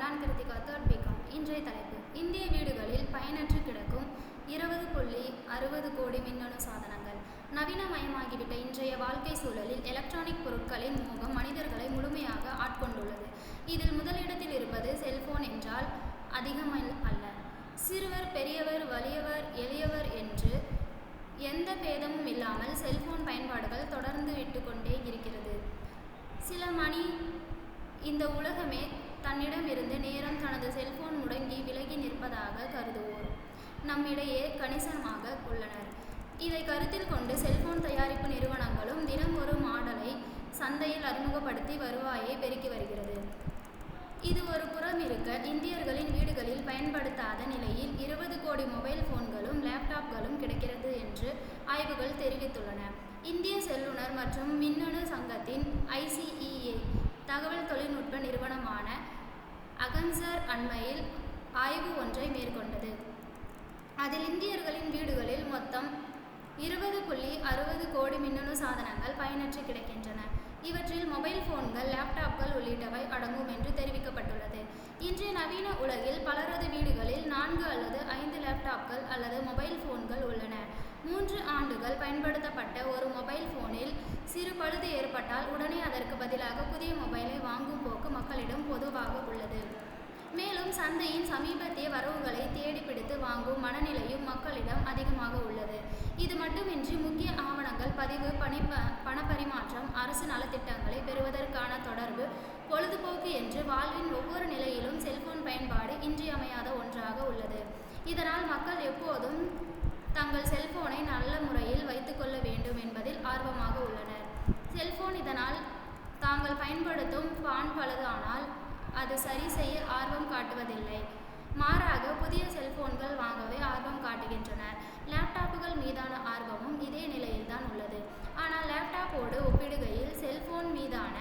நான் Kiruthika third BCom இன்றைய தலைப்பு இந்திய வீடுகளில் பயனற்று கிடக்கும் இருபது புள்ளி அறுபது கோடி மின்னணு சாதனங்கள். நவீனமயமாகிவிட்ட இன்றைய வாழ்க்கை சூழலில் எலக்ட்ரானிக் பொருட்களின் மோகம் மனிதர்களை முழுமையாக ஆட்கொண்டுள்ளது. இதில் முதலிடத்தில் இருப்பது செல்போன் என்றால் அதிகம் அல்ல. சிறுவர் பெரியவர் வலியவர் எளியவர் என்று எந்த பேதமும் இல்லாமல் செல்போன் பயன்பாடுகள் தொடர்ந்து விட்டு கொண்டே இருக்கிறது. சில மணி இந்த உலகமே தன்னிடமிருந்து நேரம் தனது செல்போன் முடங்கி விலகி நிற்பதாக கருதுவோர் நம்மிடையே கணிசமாக உள்ளனர். இதை கருத்தில் கொண்டு செல்போன் தயாரிப்பு நிறுவனங்களும் தினம் ஒரு மாடலை சந்தையில் அறிமுகப்படுத்தி வருவாயை பெருக்கி வருகிறது. இது ஒரு புறம் இருக்க இந்தியர்களின் வீடுகளில் பயன்படுத்தாத நிலையில் இருபது கோடி மொபைல் போன்களும் லேப்டாப்களும் கிடைக்கிறது என்று ஆய்வுகள் தெரிவித்துள்ளன. இந்திய செல்லுனர் மற்றும் மின்னணு சங்கத்தின் ஐசிஇஏ தகவல் தொழில்நுட்ப நிறுவனமான அகன்சர் அண்மையில் ஆய்வு ஒன்றை மேற்கொண்டது. அதில் இந்தியர்களின் வீடுகளில் மொத்தம் இருபது புள்ளி அறுபது கோடி மின்னணு சாதனங்கள் பயனற்று கிடக்கின்றன. இவற்றில் மொபைல் போன்கள் லேப்டாப்கள் உள்ளிட்டவை அடங்கும் என்று தெரிவிக்கப்பட்டுள்ளது. இன்றைய நவீன உலகில் பலரது வீடுகளில் நான்கு அல்லது ஐந்து லேப்டாப்கள் அல்லது மொபைல் போன்கள் உள்ளன மூன்று ஆண்டுகள் பயன்படுத்தப்பட்ட ஒரு மொபைல் போனில் சிறு பழுது ஏற்பட்டால் உடனே அதற்கு பதிலாக புதிய மொபைலை வாங்கும் போக்கு மக்களிடம் பொதுவாக உள்ளது. மேலும் சந்தையின் சமீபத்திய வரவுகளை தேடி பிடித்து வாங்கும் மனநிலையும் மக்களிடம் அதிகமாக உள்ளது. இது மட்டுமின்றி முக்கிய ஆவணங்கள் பதிவு பணி பணப்பரிமாற்றம் அரசு நலத்திட்டங்களை பெறுவதற்கான தொடர்பு பொழுதுபோக்கு என்று வாழ்வின் ஒவ்வொரு நிலையிலும் செல்போன் பயன்பாடு இன்றியமையாத ஒன்றாக உள்ளது. இதனால் மக்கள் எப்போதும் தங்கள் செல்போனை நல்ல முறையில் வைத்துக்கொள்ள வேண்டும் என்பதில் ஆர்வமாக உள்ளனர். செல்போன் இதனால் தாங்கள் பயன்படுத்தும் பான் பழுதானால் அது சரி செய்ய ஆர்வம் காட்டுவதில்லை. மாறாக புதிய செல்போன்கள் வாங்கவே ஆர்வம் காட்டுகின்றனர் லேப்டாப்புகள் மீதான ஆர்வமும் இதே நிலையில்தான் உள்ளது. ஆனால் லேப்டாப்போடு ஒப்பிடுகையில் செல்போன் மீதான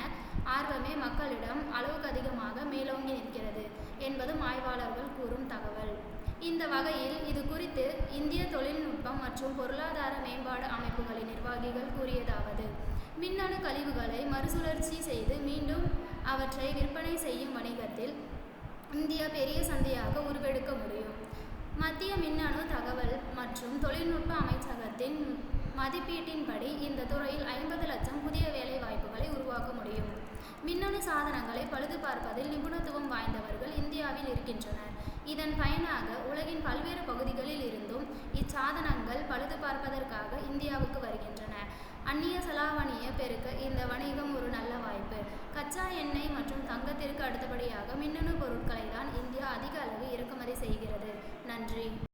ஆர்வமே மக்களிடம் அளவுக்கு அதிகமாக மேலோங்கி நிற்கிறது என்பதும் ஆய்வாளர்கள் கூறும் தகவல். இந்த வகையில் இது குறித்து இந்திய தொழில்நுட்பம் மற்றும் பொருளாதார மேம்பாடு அமைப்புகளின் நிர்வாகிகள் கூறியதாவது. மின்னணு கழிவுகளை மறுசுழற்சி செய்து மீண்டும் அவற்றை விற்பனை செய்யும் வணிகத்தில் இந்தியா பெரிய சந்தையாக உருவெடுக்க முடியும். மத்திய மின்னணு தகவல் மற்றும் தொழில்நுட்ப அமைச்சகத்தின் மதிப்பீட்டின்படி இந்த துறையில் ஐம்பது லட்சம் புதிய வேலை வாய்ப்புகளை உருவாக்க முடியும். மின்னணு சாதனங்களை பழுது பார்ப்பதில் நிபுணத்துவம் வாய்ந்தவர்கள் இந்தியாவில் இருக்கின்றனர். இதன் பயனாக உலகின் பல்வேறு பகுதிகளில் இருந்தும் இச்சாதனங்கள் பழுது பார்ப்பதற்காக இந்தியாவுக்கு வருகின்றன. அந்நிய செலாவணியை பெருக்க இந்த வணிகம் ஒரு நல்ல வாய்ப்பு. கச்சா எண்ணெய் மற்றும் தங்கத்திற்கு அடுத்தபடியாக மின்னணு பொருட்களை தான் இந்தியா அதிக அளவு இறக்குமதி செய்கிறது. நன்றி.